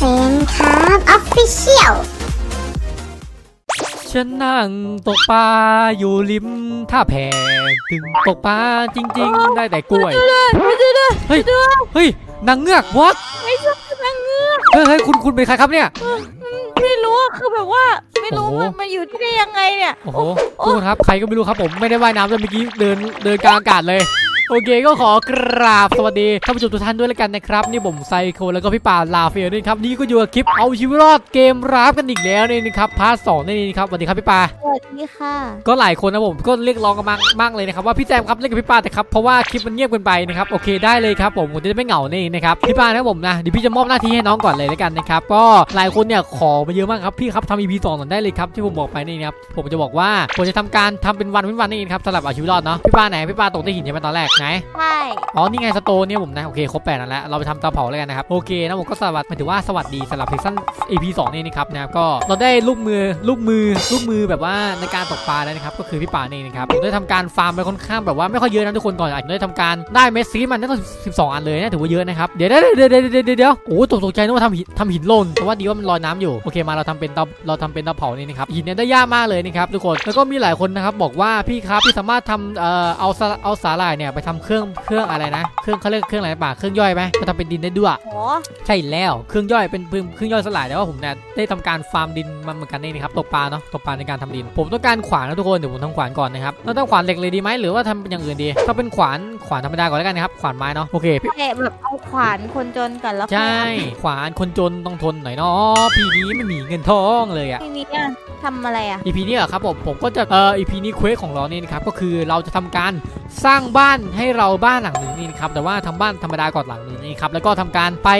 ฟนครับออฟฟิเชียลฉันนั่งตกปลาอยู่ริมท่าแพถึงตกปลาจริง ๆ ได้แต่กล้วย ไม่ใช่ด้วยเฮ้ย เฮ้ยนางเงือกวัดไม่ใช่นางเงือกเฮ้ยเฮ้ยคุณคุณเป็นใครครับเนี่ย ไม่รู้อะคือแบบว่า ไม่รู้โอ้โห มันมาอยู่ที่ได้ยังไงเนี่ย โอ้โหทุกคนครับใครก็ไม่รู้ครับผมไม่ได้ว่ายน้ำเลยเมื่อกี้เดินเดินกลางอากาศเลย โอเคก็ขอกราบสวัสดีท่านผู้ชมทุกท่านด้วยแล้วกันนะครับ นี่ผมไซโคแล้วก็พี่ป่าลาเฟียด้วยครับ นี่ก็อยู่กับคลิปเอาชีวิตรอดเกมราฟกันอีกแล้วนี่นะครับพาร์ทสองนี่นะครับสวัสดีครับพี่ป่าสวัสดีค่ะ ก็หลายคนนะผมก็เรียกร้องกันมากมากเลยนะครับว่าพี่แจมครับเล่นกับพี่ปาแต่ครับเพราะว่าคลิปมันเงียบเกินไปนะครับโอเคได้เลยครับผมผมจะได้ไม่เหงานี่นะครับพี่ปานะครับผมนะเดี๋ยวพี่จะมอบหน้าที่ให้น้องก่อนเลยแล้วกันนะครับก็หลายคนเนี่ยขอมาเยอะมากครับพี่ครับทำ EP สองหน่อยได้เลยครับที่ผมบอกไปนี่นะครับผมจะบอกว่าผมจะทำการทำเป็นวันเป็นวันนี่นะครับสำหรับเอาชีวิตรอดเนาะพี่ปาไหนพี่ปาตกที่หินใช่ไหมตอนแรกไหนใช่อ๋อ นี่ไงสโตนเนี่ยผมนะ โอเค ครบแปดนั่นแล้ว เราไปทำเตาเผาเลยกันนะครับ โอเคนะผมก็สวัสดีหมายถึงว่าสวัสดีสำหรับเพซัน EP 2นี่นะครับนะครับก็เราได้ลูกมือลูกมือลูกมือแบบว่าในการตกปลาแล้วนะครับก็คือพี่ป่านี่นะครับผมได้ทำการฟาร์มไปค่อนข้างแบบว่าไม่ค่อยเยอะนะทุกคนก่อนอาจจะได้ทำการได้เมสซีมันได้ตั้ง12อันเลยนะถือว่าเยอะนะครับเดี๋ยวเดี๋ยวเดี๋ยวเดี๋ยวเดี๋ยวเดี๋ยวโอ้ตกตกใจนึกว่าทำหินทำหินหล่นแต่ว่าดีว่ามันลอยน้ำอยู่โอเคมาเราทำเป็นเตาเราทำเป็นเตาเผานี่นะครับหินเนี่ยได้ยากมากเลยนะครับทุกคนแล้วก็มีหลายคนนะครับบอกว่าพี่ครับพี่สามารถทำเอ่อเอาสาเอาสาหร่ายเนี่ยไปทำเครื่องเครื่องอะไรนะเครื่องเขาเรียกเครื่องอะไรป่าเครื่องย่อยไหมมาทำเป็นดินได้ด้วยโหใช่แล้วเครื่องย่อยเป็นเป็นเครื่องย่อยสลายแต่ว่าผมเนี่ยได้ทำการฟาร์มดินมาเหมือนกันนี่นะครับตกปลาเนาะตกปลาในการทำดิน ผมต้องการขวานนะทุกคนเดี๋ยวผมทำขวานก่อนนะครับเราต้องขวานเหล็กเลยดีไหมหรือว่าทำเป็นอย่างอื่นดีถ้าเป็นขวานขวานธรรมดาก่อนแล้วกันนะครับขวานไม้เนาะโอเคพี่แต่แบบเอาขวานคนจนก่อนแล้วค่อยใช่เอาขวานคนจนต้องทนหน่อยเนาะปีนี้ไม่มีเงินทองเลยอะทีนี้อะทำอะไรอะ EP นี้เหรอครับผมผมก็จะเอ่อ EP นี้เควสของเรานี่นะครับก็คือเราจะทำการสร้างบ้านให้เราบ้านหลังหนึ่งนี่นะครับแต่ว่าทำบ้านธรรมดาก่อนหลังหนึ่งนี่ครับแล้วก็ทำการไป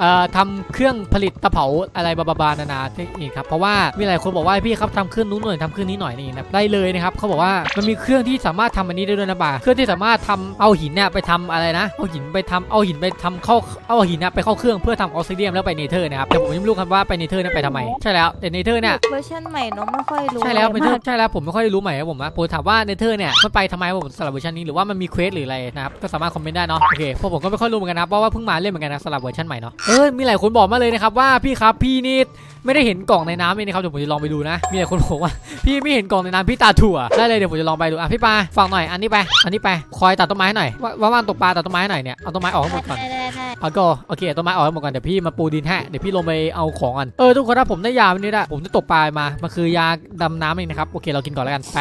เอ่อทำเครื่องผลิตตะเผาอะไรบาบาๆนานานี่ครับเพราะว่ามีหลายคนบอกว่าพี่ครับทำเครื่องนู้นหน่อยทำเครื่องนี้หน่อยนี่นะได้เลยนะครับเขาบอกว่ามันมีเครื่องที่สามารถทำอันนี้ได้ด้วยนะบ่าเครื่องที่สามารถทำเอาหินเนี่ยไปทำอะไรนะ เอาหินไปทำเอาหินไปทำเข้าเอาหินเนี่ยไปเข้าเครื่องเพื่อทำออกซิเดียมแล้วไปเนเธอร์นะครับแต่ผมยังไม่รู้ครับว่าไปเนเธอร์เนี่ยไปทำไมใช่แล้วแต่เนเธอร์เนี่ยเวอร์ชันใหม่น้องไม่ค่อยรู้ใช่แล้วอะไรเนเธอมากร์ใช่แล้วผมไม่ค่อยรู้ใหม่ครับผมนะผมถามว่าเนเธอร์เนี่ยมันไปทำไมผมสำหรับเวอร์ชันนี้หรือว่ามันมีเควสหรืออะไรนะครับก็สามารถคอมเมนต์ได้เนาะโอเคพวกผมก็ไม่ค่อยรู้เหมือนกันนะเพราะว่าเพิ่งมาเล่นเหมือนกันนะสำหรับเวอร์ชันใหม่เนาะเออมีหลายคนบอกมาเลยนะครับว่าพี่ครับพี่นี่ไม่ได้เห็นกล่องในน้ำเลยนะครับเดี๋ยวผมจะลองไปดูนะมีหลายคนบอกว่าพี่ไม่เห็นกล่องในน้ำพี่ตาถั่วได้เลยเดี๋ยวผมจะลองไปดูอะพี่ปาฟังหน่อยอันนี้ไป อันนี้ไปคอยตัดต้นไม้หน่อยว่าว่าว่างตกปลาตัดต้นไม้หน่อยเนี่ยเอาต้นไม้ออกให้หมดก่อนได้ได้ได้เอาก็โอเคต้นไม้ออกให้หมดก่อนเดี๋ยวพี่มาปูดินให้เดี๋ยวพี่ลงไปเอาของก่อนเออทุกคนถ้าผมได้ยาวันนี้ได้ผมจะตกปลามามันคือยาดำน้ำเองนะครับโอเคเรากินก่อนแล้วกันไป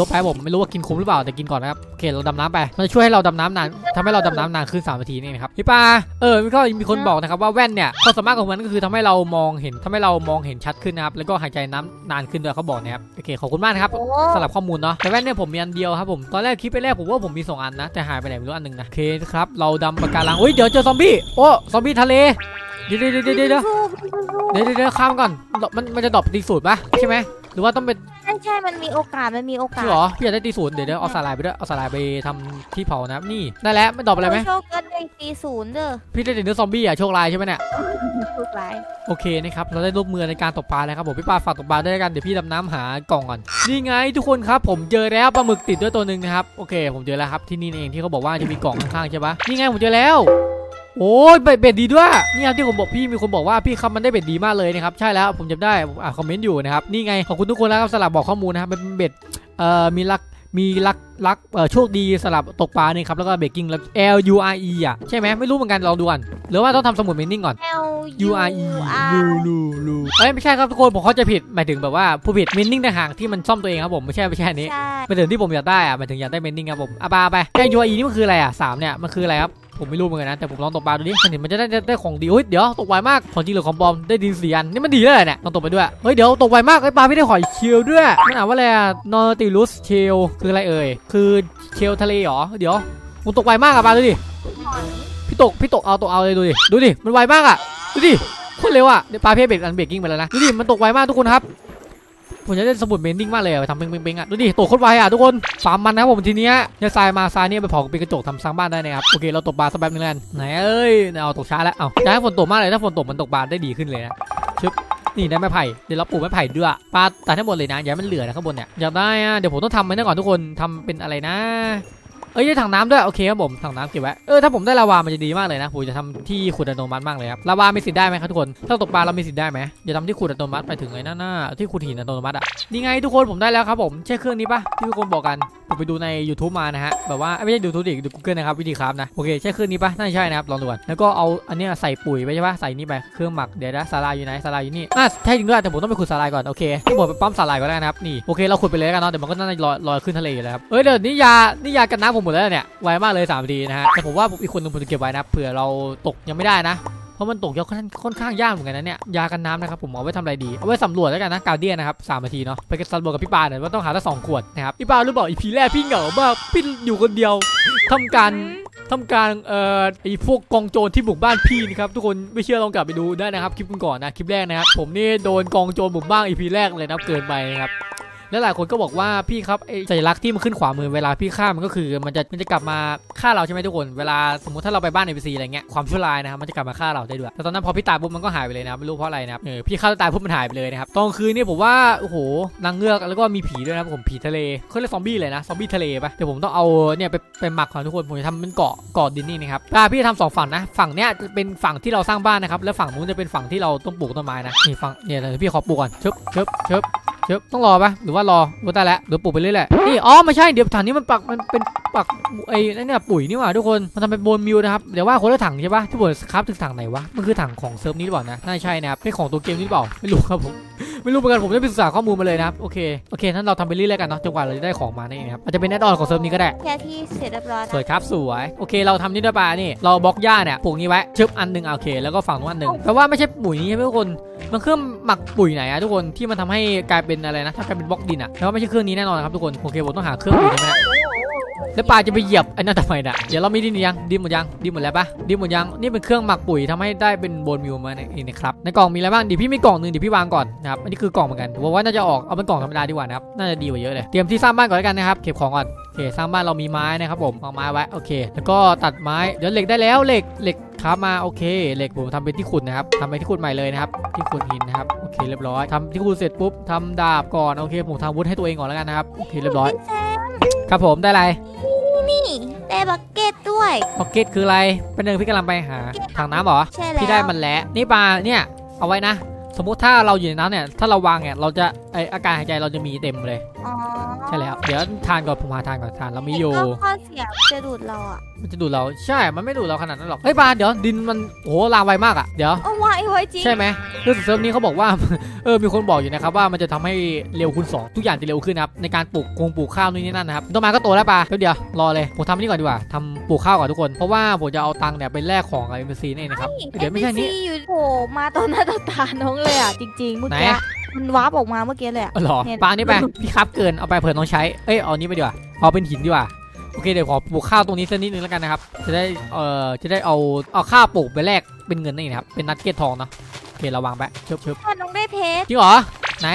ตกไปผมไม่รู้ว่ากินคุ้มหรือเปล่าแต่กินก่อนนะครับโอเคเราดำน้ำไปมันจะช่วยให้เราดำน้ำนานทำให้เราดำน้ำนานขึ้น3นาทีนี่นะครับพี่ปาเออก็มีคนบอกนะครับว่าแว่นเนี่ยความสามารถของมันก็คือทำให้เรามองเห็นทำให้เรามองเห็นชัดขึ้นนะครับแล้วก็หายใจน้ำนานขึ้นด้วยเขาบอกนะครับโอเคขอบคุณมากนะครับโอ้สำหรับข้อมูลเนาะแต่แว่นเนี่ยผมมีอันเดียวครับผมตอนแรกคลิปไปแรกผมว่าผมมีสองอันนะแต่หายไปไหนไม่รู้อันหนึงนะโอเคครับเราดำปะการังเฮ้ยเดี๋ยวเจอซอมบี้โอ้ซอมบี้ทะเลเดี๋ยวเดี๋ยวเดี๋ยวเดี๋ยวเดี๋ยวสู้สู้เดี๋ยวเดี๋ยวเดี๋ยวข้ามก่อนมันมันจะดรอปตีศูนย์ปะใช่ไหม หรือว่าต้องเป็นใช่ใช่มันมีโอกาส มันมีโอกาใช่สเหรอพี่อยากได้ตีศูนย์เดี๋ยวเดี๋ยวเอาสาลายไปด้วย เอาสาลายไปทำที่เผานะนี่ได้แล้วไม่ดรอปอะไรไหมโชคก็ได้ตีศูนย์เด้อ พี่ได้แต่เนื้อซอมบี้อะโชคลายใช่ไหมเนี่ยถูกหลาย โอเคนะครับ เราได้รูปมือในการตกปลาแล้วครับผมพี่ปาฝากตกปลาด้วยกันเดี๋ยวพี่ดำน้ำหากล่องก่อน นี่ไงทุกคนครับผมเจอแล้วปลาหมึกติดด้วยตัวหนึ่งนะครับ โอเค ผมเจอแล้วครับที่นี่เองที่เขาบอกว่าจะมีกล่องข้างๆใช่ปะนี่ไงผมเจอแล้ว โอ้ยเบ็ดเบ็ดดีด้วยนี่ครับที่ผมบอกพี่มีคนบอกว่าพี่ครับมันได้เบ็ดดีมากเลยนะครับใช่แล้วผมจำได้ผมอ่านคอมเมนต์อยู่นะครับนี่ไงขอบคุณทุกคนแล้วครับสลับบอกข้อมูลนะครับมันเป็นเบ็ดเอ่อมีลักมีลักลักเอ่อโชคดีสลับตกปลาเนี่ยครับแล้วก็เบรกกิ้งแล้ว L U R E อะใช่ไหมไม่รู้เหมือนกันลองดูก่อนหรือว่าต้องทำสมุดเมนนิ่งก่อน L U R E ลู R ลูลูเอ้ยไม่ใช่ครับทุกคนผมเข้าใจผิดหมายถึงแบบว่าผู้ผิดเมนนิ่งต่างหากที่มันซ่อมตัวเองครับผมไม่ใช่ไม่ใช่อันนี้ใช่หมายถึงที่ผมอยากได้อะหมายถึงอยากได้เมนนิ่งครับผมอะปลาไปแค่ U R E นี่มันคืออะไรอะสามเนี่ยมันคืออะไรครับ ผมไม่รู้เหมือนกันนะแต่ผมลองตกปลาดูดิมันเห็นมันจะได้ได้ของดีเฮ้ยเดี๋ยวตกไวมากของจริงหรือของปลอมได้ดินสีอันนี่มันดีเลยเนี่ยต้องตกไปด้วยเฮ้ยเดี๋ยวตกไวมากไอ้ปลาไม่ได้หอยเชลด้วยมันอ่านว่าอะไรอะนอติลุสเชลคืออะไรเอ่ยคือเชลทะเลเหรอเดี๋ยวมันตกไวมากอะปลาดูดิพี่ตกพี่ตกเอาตกเอาเลยดูดิดูดิมันไวมากอะดูดิโคตรเร็วอะเดี๋ยวปลาเพียเบรกอันเบรกกิ้งไปแล้วนะดูดิมันตกไวมากทุกคนครับ ผมจะเล่นสมุดเมนดิ้งมากเลยไปทำเป้งๆอะดูดิตกโคตรไวอะทุกคนฟาร์มมันนะผมทีเนี้ยเนี่ยทรายมาทรายเนี่ยไปเผาเป็นกระจกทำสร้างบ้านได้นะครับโอเคเราตกปลาสักแป๊บนึงแล้วไหนเอ้ยเอาตกช้าแล้วเอาอยากให้ฝนตกมากเลยถ้าฝนตกมันตกปลาได้ดีขึ้นเลยนะชึบนี่ได้ไม้ไผ่เดี๋ยวเราปลูกไม้ไผ่ด้วยปลาตัดให้หมดเลยนะอย่าให้มันเหลือนะข้างบนเนี่ยอยากได้อะเดี๋ยวผมต้องทำมันนี่ก่อนทุกคนทำเป็นอะไรนะ เอ้ยได้ถังน้ำด้วยโอเคครับผมถังน้ำเก็บไว้เออถ้าผมได้ลาวามันจะดีมากเลยนะผมจะทำที่ขุดอัตโนมัติมากเลยครับลาวามีสิทธิ์ได้ไหมครับทุกคนถ้าตกปลาเรามีสิทธิ์ได้ไหมอย่าทำที่ขุดอัตโนมัติไปถึงไอ้นั่นน่ะที่ขุดหินอัตโนมัติอะนี่ไงทุกคนผมได้แล้วครับผมใช่เครื่องนี้ปะที่ทุกคนบอกกันผมไปดูใน YouTube มานะฮะแบบว่าไม่ใช่ดูทูดิดู Google นะครับวิธีครับนะโอเคใช่เครื่องนี้ปะน่าใช่นะครับลองดูก่อนแล้วก็เอาอันนี้ใส่ปุ๋ยไปใช่ปะใส่นี่ไปเครื่องหมักเดี๋ยวนะสาลายอยู่ไหนสาลายอยู่นี่อะใช่จริงด้วยแต่ผมต้องไปขุดสาลายก่อนโอเคผมไปปั๊มสาลายก่อนแล้วนะครับนี่โอเคเราขุดไปเลยกันเนาะเดี๋ยวมันก็น่าจะลอยลอยขึ้นทะเลอยู่แล้วครับเอ้ยเดี๋ยวนี่ยานี่ยากันน้ำผมหมดแล้วเนี่ยไวมากเลย3นาทีนะฮะแต่ผมว่าอีกคนหนึงผมจะเก็บไว้นะเผื่อเราตกยังไม่ได้นะเพราะมันตกยากค่อนค่อนข้างยากเหมือนกันนะเนี่ยยากันน้ำนะครับผมเอาไว้ทำอะไรดีเอาไว้สำรวจแล้วกันนะกาเดียนนะครับสามนาทีเนาะไปกันสำรวจกับพี่ปาเนี่ยว่าต้องหาทั้งสองขวดนะครับพี่ปารู้บอกอีพีแรกพี่เหงามากพี่อยู่คนเดียวทำการทำการเอ่อไอพวกกองโจรที่บุกบ้านพี่นะครับทุกคนไม่เชื่อลองกลับไปดูได้นะครับคลิปก่อนนะคลิปแรกนะครับผมนี่โดนกองโจรบุกบ้านอีพีแรกเลยนะเกินไปนะครับ แล้วหลายคนก็บอกว่าพี่ครับไอสัญลักษณ์ที่มันขึ้นขวามือเวลาพี่ฆ่ามันก็คือ มันจะมันจะกลับมาฆ่าเราใช่ไหมทุกคน เวลาสมมติถ้าเราไปบ้านในพีซีอะไรเงี้ยความชั่วร้ายนะครับมันจะกลับมาฆ่าเราได้ด้วยแต่ตอนนั้นพอพี่ตายปุ๊บมันก็หายไปเลยนะไม่รู้เพราะอะไรนะครับเออพี่ฆ่าตายปุ๊บมันหายไปเลยนะครับตอนคืนนี่ผมว่าโอ้โหนางเงือกแล้วก็มีผีด้วยนะผมผีทะเลเขาเรียกซอมบี้เลยนะซอมบี้ทะเลปะเดี๋ยวผมต้องเอาเนี่ยไปไปหมักก่อนทุกคนผมจะทำเป็นเกาะเกาะดินนี่นะครับอ่าพี่จะทำสองฝั่งนะฝั่งเนี้ยจะเป็นฝั่งที่เราสร้างบ้านนะครับแล้วฝั่งนู้นจะเป็นฝั่งที่เราต้องปลูกต้นไม้นะนี่ฝั่งเนี่ยเดี๋ยวพี่ขอปลูกก่อนชึบชึบชึบ เชฟต้องรอปะหรือว่ารอรู้ได้แล้วเดี๋ยวปลูกไปเรื่อยๆนี่อ๋อไม่ใช่เดี๋ยวถังนี้มันปักมันเป็นปักไอ้นั่นเนี่ยปุ๋ยนี่หว่าทุกคนมันทำเป็นโบนมิวนะครับเดี๋ยวว่าคนละถังใช่ปะที่บนครับถึงถังไหนวะมันคือถังของเซิร์ฟนี้หรือเปล่านะน่าจะใช่นะครับเป็นของตัวเกมนี้หรือเปล่าไม่รู้ครับผม ไม่รู้เหมือนกันผมได้ไปศึกษาข้อมูลมาเลยนะครับโอเคโอเคนั้นเราทำไปเรื่อยๆกันเนาะจนกว่าเราจะได้ของมานั่นเองครับอาจจะเป็นแอดออนของเซิร์ฟนี้ก็ได้แค่ที่เสร็จเรียบร้อยสวยครับสวยโอเค เราทำนี่ด้วยปลานี่เราบล็อกหญ้าเนี่ยปลูกนี้ไว้ชึบอันหนึ่งโอเค แล้วก็ฝั่งนู้นอันหนึ่งแปลว่าไม่ใช่ปุ๋ยนี้ใช่ไหมทุกคนมันเครื่องหมักปุ๋ยไหนอะทุกคนที่มันทำให้กลายเป็นอะไรนะถ้ากลายเป็นบล็อกดินอะแปลว่าไม่ใช่เครื่องนี้แน่นอนครับทุกคนโอเคผมต้องหาเครื่องอื่นใช่ไหมนะ แล้วปลาจะไปเหยียบไอ้นั่นทำไมน่ะเดี๋ยวเรามีดินยังดินหมดยังดินหมดแล้วปะดินหมดยังนี่เป็นเครื่องหมักปุ๋ยทำให้ได้เป็นโบนมิวมาเองนะครับในกล่องมีอะไรบ้างเดี๋ยวพี่มีกล่องหนึ่งเดี๋ยวพี่วางก่อนนะครับอันนี้คือกล่องเหมือนกันผมว่าน่าจะออกเอาเป็นกล่องธรรมดาดีกว่านะครับน่าจะดีกว่าเยอะเลยเตรียมที่สร้างบ้านก่อนแล้วกันนะครับเก็บของก่อนโอเคสร้างบ้านเรามีไม้นะครับผมเอาไม้ไว้โอเค แล้วก็ตัดไม้เดี๋ยวเหล็กได้แล้วเหล็กเหล็ก ครับมาโอเคเหล็กผมทำเป็นที่ขุดนะครับทำเป็นที่ขุดใหม่เลยนะครับที่ขุดหินนะครับโอเคเรียบร้อยทำที่ขุดเสร็จปุ๊บทำดาบก่อนโอเคผมทำวุ้นให้ตัวเองก่อนแล้วกันนะครับโอเคเรียบร้อยพี่แซมครับผมได้อะไรนี่ได้บักเก็ตด้วยพ็อกเก็ตคืออะไรเป็นหนึ่งพี่กำลังไปหาถังน้ำเหรอใช่แล้วพี่ได้มันแล้วนี่ปลาเนี่ยเอาไว้นะ สมมุติถ้าเราอยู่ในน้ำเนี่ยถ้าเราวางเนี่ยเราจะไออาการหายใจเราจะมีเต็มเลยอ๋อใช่แล้ว เดี๋ยวทานก่อนผมหาทานก่อนทานเรามีอยู่ก็ข้อเสียจะดูดเราอะ มันจะดูดเราใช่ มันไม่ดูดเราขนาดนั้นหรอกเฮ้ยปลาเดี๋ยวดินมันโอ้โหลามไวมากอะเดี๋ยว เอาไว้ไว้จริงใช่ไหมเรื่องเซิร์ฟนี้เขาบอกว่า เออมีคนบอกอยู่นะครับว่ามันจะทำให้เร็วคูณสองทุกอย่างจะเร็วขึ้นนะครับในการปลูกคงปลูกข้าวนู่นนี่นั่นนะครับต้นไม้ก็โตแล้วปลาเดี๋ยวเดี๋ยวรอเลยผมทำอันนี่ก่อนดีกว่าทำปลูกข้าวก่อนทุกคนเพราะว่าผมจะเอาตังค์เนี่ยไปแลกของกับเอ็มซีนี่นเองนะครับเดี๋ยวไม่ใช่นี่ NPC อยู่โผล่มาตอนหน้าต่อตาน้องเลยอะจริง ๆ เมื่อไหนกี้อะมันวาร์ปออกมาเมื่อกี้เลยอะเออเหรอเนี่ยปลานี่ไปพี่ครับเกินเอาไปเผื่อน้องใช้ เอ้ยเอานี้ไปดีกว่าเอาเป็นหินดีกว่าโอเคเดี๋ยวขอปลูกข้าวตรงนี้สักนิดนึงแล้วกันนะครับจะได้เอ่อจะได้เอาเอาข้าวปลูกไปแลกเป็นเงินนี่นะครับเป็นนัดเก็ตทองเนาะโอเคเราวางไปเชิบเชิบถ้าน้องได้เพชรจริงเหรอไหน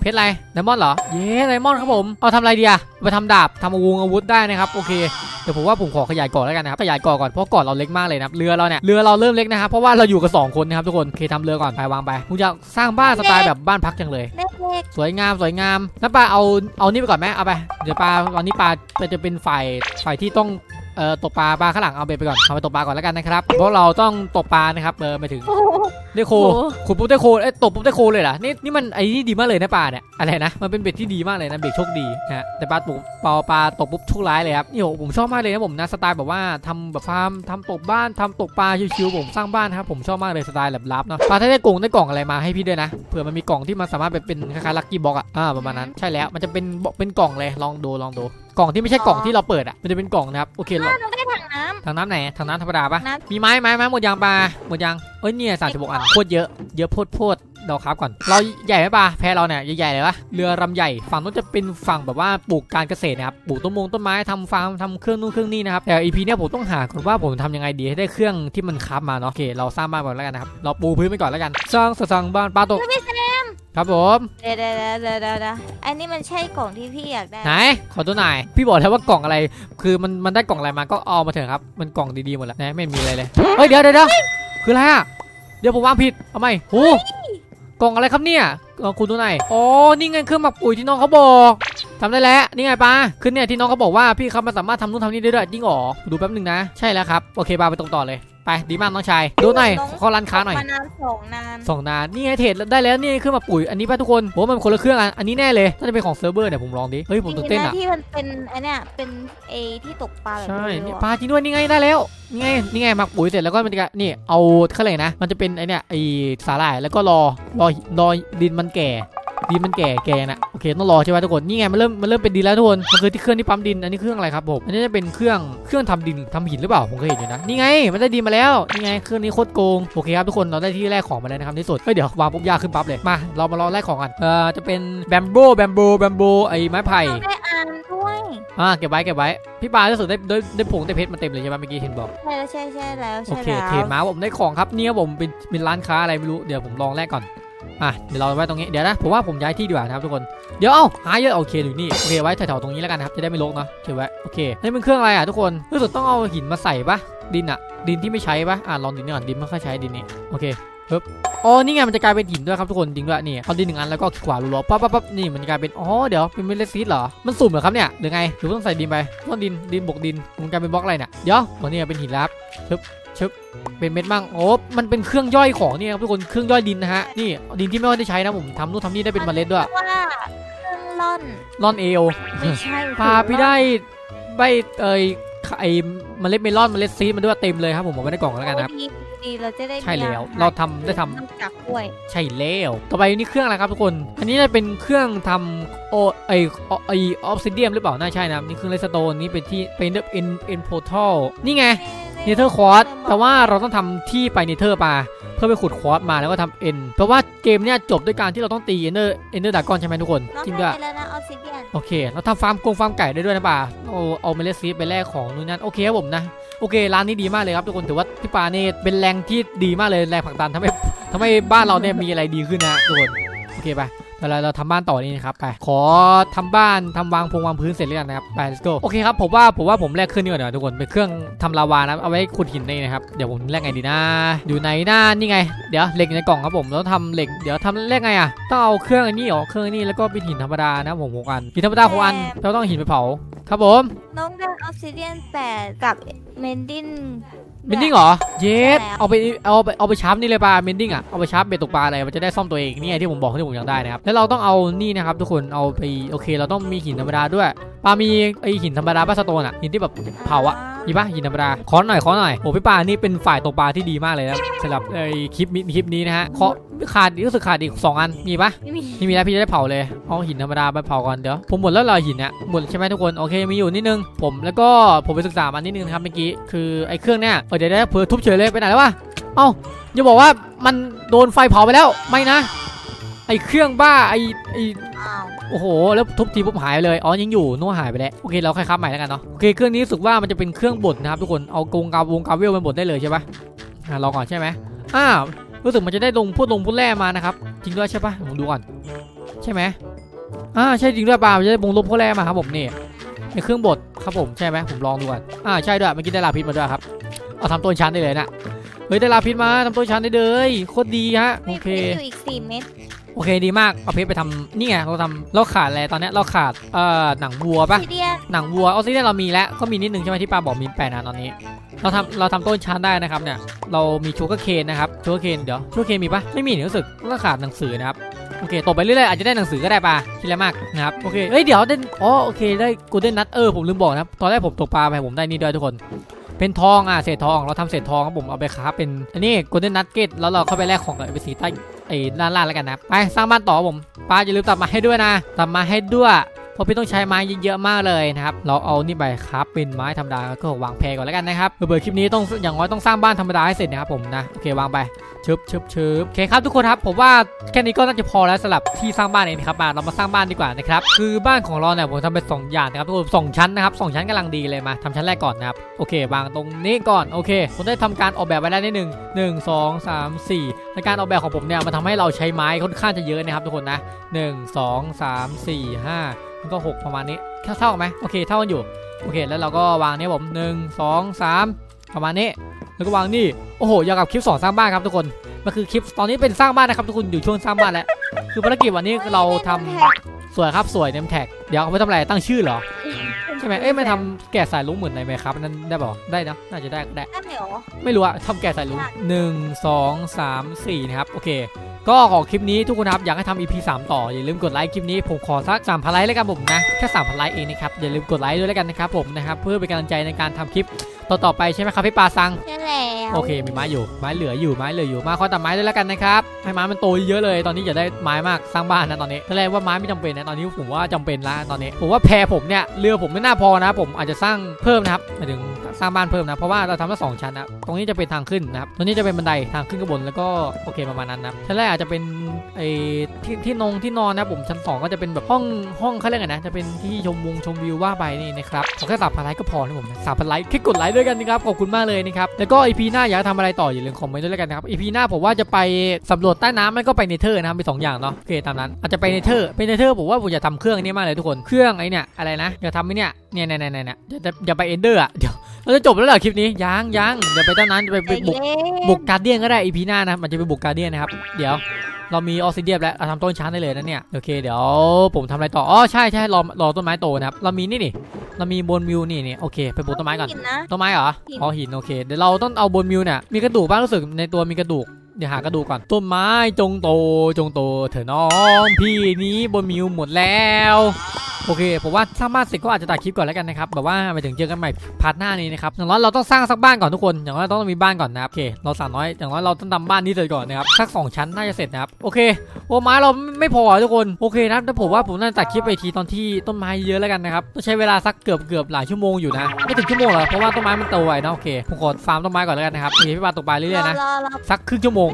เพชรอะไรไดมอนด์เหรอ เย้ไดมอนด์ครับผม เอาทำอะไรดีอะไปทำดาบทำอาวุธอาวุธได้นะครับ โอเค เดี๋ยวผมว่าผมขอขยายเก่อนแล้วกันนะครับ ขยายเก่อก่อน เพราะเก่อนเราเล็กมากเลยนะครับ เรือเราเนี่ย เรือเราเริ่มเล็กนะครับ เพราะว่าเราอยู่กันสองคนนะครับทุกคน โอเคทำเรือก่อน ไปวางไปผมจะสร้างบ้านสไตล์แบบบ้านพักจังเลยได้เพชรสวยงามสวยงามน้ำปลาเอา เอานี่ไปก่อนไหมเอาไป เดี๋ยวปลาตอนนี้ปลาจะเป็นฝ่าย ฝ่ายที่ต้อง เอ่อตกปลาปลาข้างหลังเอาเบ็ดไปก่อนเอาไปตกปลาก่อนแล้วกันนะครับเพราะเราต้องตกปลานะครับเออไปถึงโอ้โหได้โคโอ้โหขุดปุ๊บได้โคเอ้ยตกปุ๊บได้โคเลยเหรอนี่นี่มันไอ้นี่ดีมากเลยนะปลาเนี่ยอะไรนะมันเป็นเบ็ดที่ดีมากเลยนะเบ็ดโชคดีนะฮะแต่ปลาตกปลาปลาตกปุ๊บโชคร้ายเลยครับนี่โหผมชอบมากเลยนะผมนะสไตล์แบบว่าทำแบบฟาร์มทำตกบ้านทำตกปลาชิวๆผมสร้างบ้านนะครับผมชอบมากเลยสไตล์แบบลับเนาะปลาถ้าได้กล่องได้กล่องอะไรมาให้พี่ด้วยนะเผื่อมันมีกล่องที่มันสามารถเป็นเป็นคล้ายๆลักกี้บ็อกอะอ่าประมาณนั้นใช่แล้วมันจะเป็นเป็นกล่องเลยลองดูลองดู กล่องที่ไม่ใช่กล่องที่เราเปิดอะมันจะเป็นกล่องนะครับโอเคเราน้องได้ถังน้ทางน้ำไหนทางน้ำธรรมดาปะน้ำ มีไม้ไม้ไม้หมดยางปลาหมดยางเอ้ยเนี่ยสามสิบหกอันโคตรเยอะเยอะโพดโพดเราครับก่อน เราใหญ่ไหมปลาแพเราเนี่ยใหญ่ๆเลยวะเรือลำใหญ่ฝั่งนู้นจะเป็นฝั่งแบบว่าปลูกการเกษตรนะครับปลูกต้นมงต้นไม้ทำฟาร์มทำเครื่องนู่นเครื่องนี่นะครับแต่อีพีเนี้ยผมต้องหาก่อนว่าผมทำยังไงดีให้ได้เครื่องที่มันครับมาเนาะโอเคเราสร้างบ้านก่อนแล้วกันนะครับเราปูพื้นไปก่อนแล้วกันสร้างสร้างบ้านปลาตกำพี่แซม ครับผมเดี๋ยวเดี๋ยวเดี๋ยวเดี๋ยวเดี๋ยวอันนี้มันใช่กล่องที่พี่อยากได้ไหนขอตัวหน่อยพี่บอกแล้วว่ากล่องอะไร คือมันมันได้กล่องอะไรมาก็เอามาเถอะครับ มันกล่องดีๆหมดแล้วนะไม่มีอะไรเลยเฮ้ยเดี๋ยวเดี๋ยวเดี๋ยวคืออะไรอะเดี๋ยวผมวางผิดเอาไหมโอ้กล่องอะไรครับเนี่ยเออคุณตัวไหนอ๋อนี่ไงเครื่องหมักปุ๋ยที่น้องเขาบอกทำได้แล้วนี่ไงปลาขึ้นเนี่ยที่น้องเขาบอกว่าพี่เขามาสามารถทำนู่นทำนี่ได้ด้วยจริงเหรอดูแป๊บหนึงนะ ใช่แล้วครับโอเคปลาไปตรงต่อเลย ไปดีมากน้องชาย ดูหน่อยขอร้านค้าหน่อยมานานสองนานสองนานนี่ไงเทรดได้แล้วนี่ขึ้นมาปุ๋ยอันนี้ป่ะทุกคนผมว่ามันคนละเครื่องอันอันนี้แน่เลยน่าจะเป็นของเซิร์ฟเวอร์เนี่ยผมลองดิเฮ้ยผมตื่นเต้นอะที่มันเป็นไอเนี้ยเป็นเอที่ตกปลาแบบใช่เร็นี่วๆปอะลาจริงด้วยนี่ไงได้แล้วนี่ไงนี่ไงหมักปุ๋ยเสร็จแล้วก็มันจะนี่เอาเขาเรียกนะ มันจะเป็นไอเนี่ยไอสาหร่ายแล้วก็รอรอรอดินมันแก่ ดินมันแก่แก่นะโอเคต้องรอใช่ไหมทุกคนนี่ไงมันเริ่มมันเริ่มเป็นดินแล้วทุกคนมันคือที่เครื่องที่ปั๊มดินอันนี้เครื่องอะไรครับผมอันนี้จะเป็นเครื่องเครื่องทำดินทำหินหรือเปล่าผมเคยเห็นอยู่นะนี่ไงมันได้ดินมาแล้วนี่ไงเครื่องนี้โคตรโกงโอเคครับทุกคนเราได้ที่แรกของมาแล้วนะครับในที่สุดเฮ้ยเดี๋ยววางปุ๊บยากขึ้นปั๊บเลยมาเรามาลองแรกของกันเอ่อจะเป็นแบมโบแบมโบแบมโบไอ้ไม้ไผ่เราได้อ่านด้วยอ่าเก็บไว้เก็บไว้พี่ปาที่สุดได้ได้ได้ผงได้เพชรมาเต็มเลยใช่ไหมเมื่อกี้เห็นบอกใช่แล้วใช่ใช่แล้วโอใช่เคแล้วเทรดมาผมได้ของครับเนี่ยผมเป็นเป็นร้านค้าอะไรไม่รู้เดี๋ยวผมลองแรกก่อน อะเดี๋ยวเราไว้ตรงนี้เดี๋ยวนะผมว่าผมย้ายที่ดีกว่านะครับทุกคนเดี๋ยวเอ้าหายเยอะโอเคอยู่นี่โอเคไว้แถวๆตรงนี้แล้วกันนะครับจะได้ไม่รกเนาะเก็บไว้โอเคนี่เป็นเครื่องอะไรอะทุกคนรู้สึกต้องเอาหินมาใส่ปะดินอะ ดินที่ไม่ใช้ปะอะลองดินนี่ก่อนดินไม่ค่อยใช้ดินนี้โอเคปึ๊บอ๋อนี่ไงมันจะกลายเป็นหินด้วยครับทุกคนจริงด้วยนี่เอาดินหนึ่งอันแล้วก็ขวารัวๆปั๊บปั๊บปั๊บนี่มันจะกลายเป็นอ๋อเดี๋ยวเป็นเมล็ดซีดเหรอมันสุ่มเหรอครับเนี่ยหรือไงหรือต้องใส่ดินไปต้องดินดินบวกดินมันกลายเป็นบล็อกอะไรเนี่ยเดี๋ยวตัวนี้เป็นหินลับชึบ ชึบเป็นเม็ดมั่งโอ้มันเป็นเครื่องย่อยของเนี่ยครับทุกคนเครื่องย่อยดินนะฮะนี่ดินที่ไม่ค่อยได้ใช้นะผมทำนู่นทำนี่ได้เป็นเมล็ดด้วยว่าเครื่องล่อนร่อนเอวไม่ใช่ปลาพี่ได้ใบเอยไอเมล็ดเมลอนเมล็ดซีดมันด้วยเต็มเลยครับผมผมไม่ได้กล่องแล้วกันนะครับดีดีเราจะได้ใช่แล้วมีอหเราทำได้ทำนอกจากกล้วยใช่แล้วต่อไปนี่เครื่องอะไรครับทุกคน อันนี้จะเป็นเครื่องทำโอไอไอออฟซิเดียมหรือเปล่าน่าใช่นะครับนี่เครื่องเลสโตนนี่เป็นที่เป็นเอ็นเอ็นโพร์ทัลนี่ไง เนเธอร์คอร์สแต่ว่าเราต้องทำที่ไปเนเธอร์มาเพื่อไปขุดคอร์สมาแล้วก็ทำเอ็นเพราะว่าเกมเนี้ยจบด้วยการที่เราต้องตีเอ็นเดอร์เอ็นเดอร์ดากอนใช่ไหมทุกคนน้องจริงทำด้วยไปแล้วนะออซิเดียนโอเค เราทำฟาร์มกงฟาร์มไก่ได้ด้วยนะป่าเอาเอาเมล็ดซีดไปแลกของนู่นนั่นโอเคครับผมนะโอเคร้านนี้ดีมากเลยครับทุกคนถือว่าพี่ปาเนี่ยเป็นแรงที่ดีมากเลยแรงผลักดันทำให้ทำให้บ้านเราเนี่ยมีอะไรดีขึ้นนะทุกคนโอเคไป เวลาเราทำบ้านต่อนี่นะครับไปขอทำบ้านทำวางพงวางพื้นเสร็จหรือยนะครับไป let's go โอเคครับผมว่าผมว่าผมแลกเครื่องนี้ก่อนนะทุกคนเป็นเครื่องทำลาวานะเอาไว้ขุดหินนี่นะครับเดี๋ยวผมแลกไงดีนะอยู่ไหนหน้านี่ไงเดี๋ยวเหล็กในกล่องครับผมแล้วทำเหล็กเดี๋ยวทำแลกไงอะต้องเอาเครื่องอันนี้เหรอเครื่องอันนี้แล้วก็เป็นหินธรรมดานะผมหกอันหินธรรมดาหกอันเราต้องหินไปเผาครับผมน้องได้ออซิเดียนแปดกับเมนดิน เมนดิ้งเหรอ เยสแล้วเอาไปเอาไปเอาไปชาร์ปนี่เลยปลาเมนดิ้งอะ เอาไปชาร์ปเบ็ดตกปลาอะไร มันจะได้ซ่อมตัวเองนี่ไงที่ผมบอกที่ผมอยากได้นะครับ แล้วเราต้องเอานี่นะครับทุกคน เอาไปโอเค เราต้องมีหินธรรมดาด้วย ปลามีไอหินธรรมดาบ้าสโตนอะ หินที่แบบเผาอะ มีปะหินธรรมดาขอหน่อยขอหน่อยโอ้พี่ปานี่เป็นฝ่ายตกปลาที่ดีมากเลยนะสำหรับไอคลิปนี้คลิปนี้นะฮะขอขาดรู้สึกขาดอีกสองอันมีปะไม่มีนี่มีแล้วพี่จะได้เผาเลยเอาหินธรรมดาไปเผาก่อนเดี๋ยวผมหมดแล้วเหรอหินเนี่ยหมดใช่ไหมทุกคนโอเคมีอยู่นิดนึงผมแล้วก็ผมไปศึกษามานิดนึงนะครับเมื่อกี้คือไอ้เครื่องเนี่ยเออเดี๋ยวได้เผื่อทุบเฉยเลยไปไหนแล้ววะเอ้าอย่าบอกว่ามันโดนไฟเผาไปแล้วไม่นะไอ้เครื่องบ้าไอ้ไอ้อ้าว โอ้โห แล้วทุบทีปุ๊บหายไปเลย อ๋อ ยังอยู่นู่นหายไปแล้ว โอเค เราค่อยคับใหม่แล้วกันเนาะ โอเค เครื่องนี้รู้สึกว่ามันจะเป็นเครื่องบดนะครับทุกคน เอากงกาวงกาเวลมันบดได้เลยใช่ปะอะรอก่อนใช่ไหมอ้าว รู้สึกมันจะได้ลงพูดลงพูดแร่มานะครับ จริงด้วยใช่ปะผมดูก่อน ใช่ไหมอ่า ใช่จริงด้วยปลามันจะได้บงลบพูดแร่มาครับผมนี่ในเครื่องบดครับผมใช่ไหมผมลองดูก่อน อ่า ใช่ด้วย เมื่อกี้ได้ลาพิษมาด้วยครับ เอาทำต้นชั้นได้เลยนะเฮ้ย ได้ลาพิษมาทำต้นชั้นได้เลย โคตรดีฮะ โอเคอยู่อีกสี่เม็ด โอเคดีมากเอาเพชรไปทำนี่ไงเราทำเราขาดอะไรตอนเนี้ยเราขาดเอ่อหนังวัวอปะซิเดียนหนังวัวออสซิเดียนเรามีแล้วก็มีนิดนึงใช่ไหมที่ปาบอกมีแปดนะตอนนี้ เราทำเราทำต้นชานได้นะครับเนี่ยเรามีชูกเคนนะครับชูกเคนเดี๋ยวชูกเคนมีปะไม่มีเนี่ยรู้สึกเราขาดหนังสือนะครับโอเคตกไปเรื่อยๆอาจจะได้หนังสือก็ได้ปลาคิดอะไรมากนะครับโอเคเอ้ยเดี๋ยวได้อ๋อโอเคได้กูได้นัทเออผมลืมบอกนะครับตอนแรกผมตกปลาไปผมได้นี่ด้วยทุกคน เป็นทองอะเศษทองเราทำเศษทองครับผมเอาไปค้าเป็นอันนี้โกลเด้นนัทเก็ตแล้วเราเข้าไปแลกของกับไอซีใต้ไอ้ด้านล่างแล้วกันนะไปสร้างบ้านต่อครับผมปลาอย่าลืมตัดมาให้ด้วยนะตัดมาให้ด้วย เพราะพี่ต้องใช้ไม้เยอะๆมากเลยนะครับ เราเอานี่ไปครับเป็นไม้ธรรมดาก็วางแพก่อนแล้วกันนะครับเบื่อคลิปนี้ต้องอย่างน้อยต้องสร้างบ้านธรรมดาให้เสร็จนะครับผมนะโอเควางไปชึบชึบชึบโอเคครับทุกคนครับผมว่าแค่นี้ก็น่าจะพอแล้วสำหรับที่สร้างบ้านเองนะครับมาเรามาสร้างบ้านดีกว่านะครับคือบ้านของเราเนี่ยผมทำเป็นสองอย่างนะครับทุกคนสองชั้นนะครับสองชั้นกำลังดีเลยมาทำชั้นแรกก่อนนะครับโอเควางตรงนี้ก่อนโอเคผมได้ทำการออกแบบไว้แล้วนิดหนึ่งหนึ่งสองสามสี่ในการออกแบบของผมเนี่ยมันทำให้เราใช้ไม้ค่อนข้างจะเยอะนะครับทุกคนนะหนึ่งสองสามสี่ห้าก็หกประมาณนี้เท่าเท่ากันไหมโอเคเท่ากันอยู่โอเค แล้วเราก็วางเนี่ยผมหนึ่งสองสามประมาณนี้ แล้วก็วางนี่โอ้โหอย่างกับคลิปสอนสร้างบ้านครับทุกคนมันคือคลิปตอนนี้เป็นสร้างบ้านนะครับทุกคนอยู่ช่วงสร้างบ้านแล้ว คือภารกิจวันนี้เราทำสวยครับสวยเนมแท็กเดี๋ยวเอาไปทำอะไรตั้งชื่อเหรอใช่ไหมเอ้ยไม่ทำแกะสายลุงเหมือนในไหมครับนั่นได้เปล่าได้นะน่าจะได้ก็ได้นั่นเหรอไม่รู้อะทำแกะสายลุงหนึ่งสองสามสี่นะครับโอเค ก็ขอคลิปนี้ทุกคนครับอยากให้ทำ EP 3 ต่อ อย่าลืมกดไลค์คลิปนี้ผมขอสัก3พันไลค์แล้วกันผมนะแค่3พันไลค์เองนะครับอย่าลืมกดไลค์ด้วยแล้วกันนะครับผมนะครับเพื่อเป็นกำลังใจในการทำคลิปต่อๆไปใช่ไหมครับพี่ปาซังใช่แล้วโอเคมีไม้อยู่ไม้เหลืออยู่ไม้เหลืออยู่มาขอตัดไม้ด้วยแล้วกันนะครับให้ไม้มันโตเยอะเลยตอนนี้อย่าได้ไม้มากสร้างบ้านนะตอนนี้ตอนแรกว่าไม้ไม่จำเป็นนะตอนนี้ผมว่าจำเป็นละตอนนี้ผมว่าแพผมเนี่ยเรือผมไม่น่าพอนะผมอาจจะสร้างเพิ่มนะครับหมายถึงสร้างบ้านเพิ่มนะเพราะว่าเราทำมาสองชั้นนะตรงนี้จะเป็นทางขึ้นนะครับตรงนี้จะเป็นบันไดทางขึ้นข้างบนแล้วก็โอเคประมาณนั้นนะชั้นแรกอาจะเป็นไอ้ที่ที่นงที่นอนนะผมชั้นสองก็จะเป็นแบบห้องห้องเขาเรียกไงนะจะเป็นที่ชมวงชมวิวว่าไปนี่นะครับขอแค่สามพันไลค์ก็พอนะผมสามพันไลค์แค่กดไลค์ด้วยกันนะครับขอบคุณมากเลยนะครับแล้วก็ EP หน้าอยากทำอะไรต่ออย่าลืมคอมเมนต์ด้วยแล้วกันนะครับ EP หน้าผมว่าจะไปสำรวจใต้น้ำไม่ก็ไปเนเธอร์นะครับมีสองอย่างเนาะโอเคตามนั้นอาจจะไปเนเธอร์ไปเนเธอร์ผมว่าผมอยากทำเครื่องอันนี้มากเลยทุกคนเครื่องไอเนี่ยอะไรนะอยาทำไอเนี่ยเนี่ยเนี่ยเนี่ยเนี่ยอย่าไปเอนเดอร์อะเดี๋ยว เราจะจบแล้วเหรอคลิปนี้ยังยังเดี๋ยวไปเท่านั้นจะไปไปบุกใจเย็นบุกการเดียนก็ได้ EP หน้านะมันจะไปบุกการเดียนนะครับเดี๋ยวเรามีออสซิเดียมแล้วเราทำต้นช้างได้เลยนะเนี่ยโอเคเดี๋ยวผมทำอะไรต่ออ๋อใช่ใช่รอรอต้นไม้โตนะครับเรามีนี่นี่เรามีบนมิวนี่นี่โอเคไปปลูกต้นไม้ก่อนหินะต้นไม้เหรอหินอ๋อหินโอเคเดี๋ยวเราต้องเอาบนมิวเนี่ยมีกระดูกบ้างรู้สึกในตัวมีกระดูก เดี๋ยวหากระดูกก่อนต้นไม้จงโตจงโตเถอะน้องพี่นี้บนมิวหมดแล้วโอเคผมว่าสร้างบ้านเสร็จก็อาจจะตัดคลิปก่อนแล้วกันนะครับแบบว่าไปถึงเจอกันใหม่พาร์ทหน้านี้นะครับอย่างน้อยเราต้องสร้างสักบ้านก่อนทุกคนอย่างน้อยเราต้องมีบ้านก่อนนะครับโอเคเราสามน้อยอย่างน้อยเราต้องทำบ้านนี้เสร็จก่อนนะครับสักสองชั้นน่าจะเสร็จนะครับโอเคโอ้ไม้เราไม่พอทุกคนโอเคนะแต่ผมว่าผมน่าจะตัดคลิปไปทีตอนที่ต้นไม้เยอะแล้วกันนะครับต้องใช้เวลาสักเกือบเกือบหลายชั่วโมงอยู่นะไม่ถึงชั่วโมงหรอกเพราะว่าต้นไม้มันโตไวนะโอเคผมขอฟาร์มต้นไม้ก่อนแล้วกันนะครับโอเคพี่ปาตกปลาเรื่อยๆนะรอรอสักครึ่งชั่วโมง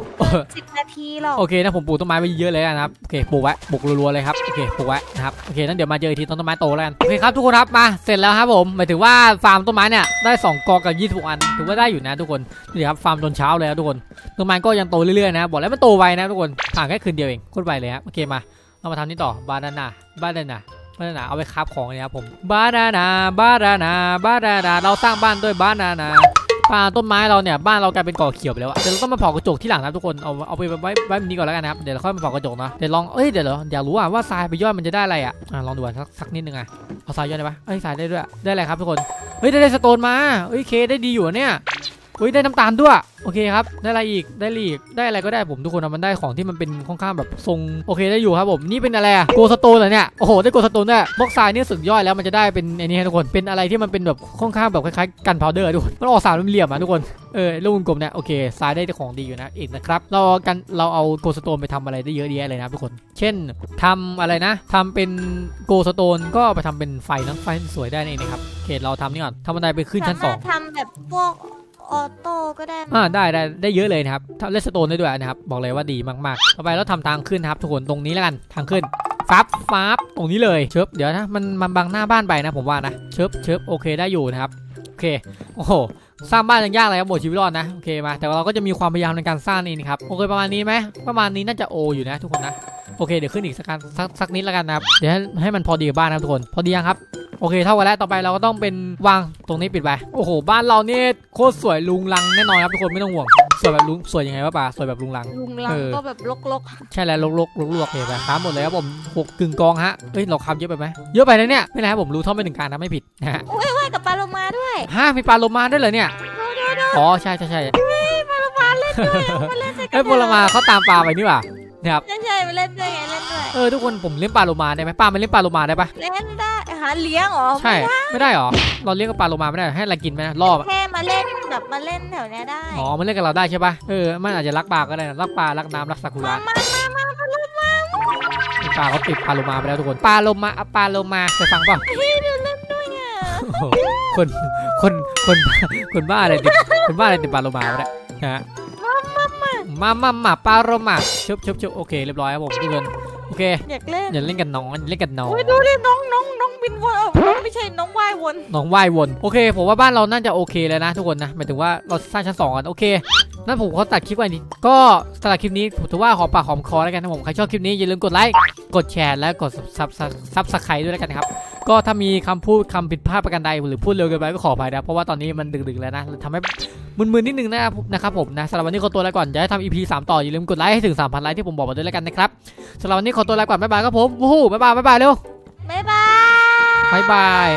สิบนาทีหรอกโอเคนะผมปลูกต้นไม้ไปเยอะเลยนะครับโอเคปลูกไว้ปลูกรัวๆเลยครับโอเคปลูกไว้นะครับโอเคนั้นเดี๋ยวมาเจออีกทีตอนต้นไม้โตแล้วกันโอเคครับทุกคนครับมาเสร็จแล้วครับผมหมายถึงว่าฟาร์มต้นไม้เนี่ยได้ 2กอกับ26อันถือว่าได้อยู่นะทุกคนนี่ครับฟาร์มจนเช้าเลยครับทุกคนต้นไม้ก็ยังโตเรื่อยๆนะบอกแล้วมันโตไวนะทุกคนผ่านแค่คืนเดียวเองโคตรไวเลยครับโอเคมาเรามาทำนี่ต่อบานาน่าบานาน่าบานาน่าเอาไปคราฟของเลยครับผมบานาน่าบานาน่าบานาน่าเราสร้างบ้านด้วยบานาน่า ป่าต้นไม้เราเนี่ยบ้านเรากลายเป็นก่อเขียวไปแล้วอะเดี๋ยวเราต้องมาเผากระจกที่หลังนะทุกคนเอาเอาไปไว้ไว้แบบนี้ก่อนแล้วกันนะครับเดี๋ยวเราค่อยมาเผากระจกเนาะเดี๋ยวลองเอ้ยเดี๋ยวเหรออยากรู้อะว่าทรายไปย่อยมันจะได้อะไรอะอะลองดูสักสักนิดนึงอะเอาทรายย่อยได้ปะเอ้ยทรายได้ด้วยได้อะไรครับทุกคนเฮ้ยได้ได้สโตนมาเฮ้ยเคได้ดีอยู่เนี่ย เฮ้ยได้น้ำตาลด้วยโอเคครับได้อะไรอีกได้อีกได้อะไรก็ได้ผมทุกคนอะมันได้ของที่มันเป็นค่อนข้างแบบทรงโอเคได้อยู่ครับผมนี่เป็นอะไรอะโกสโตนเหรอเนี่ยโอ้โหได้โกสโตนด้วยบล็อกทรายนี่สึกย่อยแล้วมันจะได้เป็นไอ้นี่ให้ทุกคนเป็นอะไรที่มันเป็นแบบค่อนข้างแบบคล้ายๆกันพาวเดอร์ทุกคนมันออกสามเหลี่ยมๆอะทุกคนเออลูกกลมเนี่ยโอเคทรายได้ของดีอยู่นะอีกนะครับเราเอกันเราเอาโกสโตนไปทำอะไรได้เยอะแยะเลยนะทุกคน เช่นทำอะไรนะทำเป็นโกสโตนก็ไปทำเป็นไฟนะไฟสวยได้นั่นเองนะครับโอเคเราทำนี่ก่อนทำบันไดไปขึ้นชั้นสองทำแบบพวก ออโต้ก็ได้อ่าได้ได้ได้เยอะเลยนะครับทำเลสโตนได้ด้วยนะครับ บอกเลยว่าดีมากๆ ต่อไปเราทำทางขึ้นนะครับทุกคนตรงนี้แล้วกันทางขึ้นฟับฟับตรงนี้เลยเชิบเดี๋ยวนะมันมันบังหน้าบ้านไปนะผมว่านะเชิบเชิบโอเคได้อยู่นะครับโอเคโอ้โหสร้างบ้านยังยากเลยครับหมดชีวิตรอดนะโอเคมาแต่เราก็จะมีความพยายามในการสร้างนี่นะครับโอเคประมาณนี้ไหมประมาณนี้น่าจะโออยู่นะทุกคนนะโอเคเดี๋ยวขึ้นอีกสักสักสักนิดแล้วกันนะครับเดี๋ยวให้ให้มันพอดีกับบ้านนะครับทุกคนพอดียังครับ อเคเท่ากันแล้วต่อไปเราก็ต้องเป็นวางตรงนี้ปิดไปโอ้โห บ้านเรานี่โคตรสวยลุงลังแน่นอนครับทุกคนไม่ต้องห่วงสวยแบบลุงสวยยังไงวะป่าสวยแบบลุงลังลุงลังเออก็แบบลกใช่แล้วลกลกลกลกโอเคไปค้าหมดเลยครับผมหกกึ่งกองฮะเอ้ยเราค้าเยอะไปไหมเยอะไปนะเนี่ยไม่เป็นไรครับผมรู้เท่าไม่ถึงการนะไม่ผิดนะฮะๆโอ้ยว่ายกับปลาโลมาด้วยฮะมีปลาโลมาด้วยเหรอเนี่ยอ๋อใช่ใช่ใช่ปลาโลมาเล่นด้วยเอามาเล่นด้วยกัเอ้ยโปรมาเขาตามปลาไปนี่หว่าเนี่ยครับใช่ใช่มาเล่นด้วยไงเล่นด้วยเออทุกคนผมเลี้ยงปลาโลมาได้ไหมปลามันเลี้ยงปลาโลมาได้ปะเล่นได้หาเลี้ยงเหรอใช่ไม่ได้หรอเราเลี้ยงกับปลาโลมาไม่ได้ให้อะไรกินไหมนะล่อปะแค่มาเล่นแบบมาเล่นแถวเนี้ยได้อ๋อมันเล่นกับเราได้ใช่ปะเออมันอาจจะรักปลาก็ได้นะรักปลารักน้ำรักซากุมาระมามามาปลาโลมาปลาเขาติดปลาโลมาไปแล้วทุกคนปลาโลมาเอาปลาโลมาเคยฟังเปล่ะเฮ้ยเดี๋ยวเล่นด้วยเนี่ยคนคนคนคนบ้าอะไรติดคนบ้าอะไรติดปลาโลมาไปแล้วนะฮะ มามามาปลาโลมาชบชบชบโอเคเรียบร้อยครับผมทุกคนโอเคอยากเล่นอย่าเล่นกับน้องอย่าเล่นกับน้องโอ้ยดูดิน้องน้องน้องบินวนเออไม่ใช่น้องว่ายวนน้องว่ายวนโอเค ผมว่าบ้านเราน่าจะโอเคแล้วนะทุกคนนะหมายถึงว่าเราสร้างชั้นสองกันโอเคนั่นผมขอตัดคลิปไว้นี้ก็สำหรับคลิปนี้ผมถือว่าหอมปากหอมคอแล้วกันนะผมใครชอบคลิปนี้อย่าลืมกดไลค์กดแชร์และกดซับซับสไครต์ด้วยแล้วกันนะครับก็ถ้ามีคำพูดคำผิดพลาดประการใดหรือพูดเร็วเกินไปก็ขออภัยนะเพราะว่าตอนนี้มันดึกๆแล้วนะทำให้ มึนๆนิดนึงนะครับนะครับผมนะสำหรับวันนี้ขอตัวลาก่อนจะให้ทำ EP 3ต่ออย่าลืมกดไลค์ให้ถึง3,000ไลค์ที่ผมบอกมาด้วยแล้วกันนะครับสำหรับวันนี้ขอตัวลาก่อนบ๊ายบายครับผมวู้ฮู้บ๊ายบายบ๊ายบายเร็วบ๊ายบายบ๊ายบาย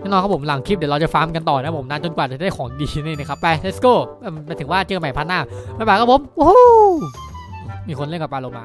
แน่นอนครับผมหลังคลิปเดี๋ยวเราจะฟาร์มกันต่อนะผมนานจนกว่าจะได้ของดีนี่นะครับไป let's go เอิ่มไปถึงว่าเจอกันใหม่พันหน้าบ๊ายบายครับผมวู้ฮู้มีคนเล่นกับปลาโลมา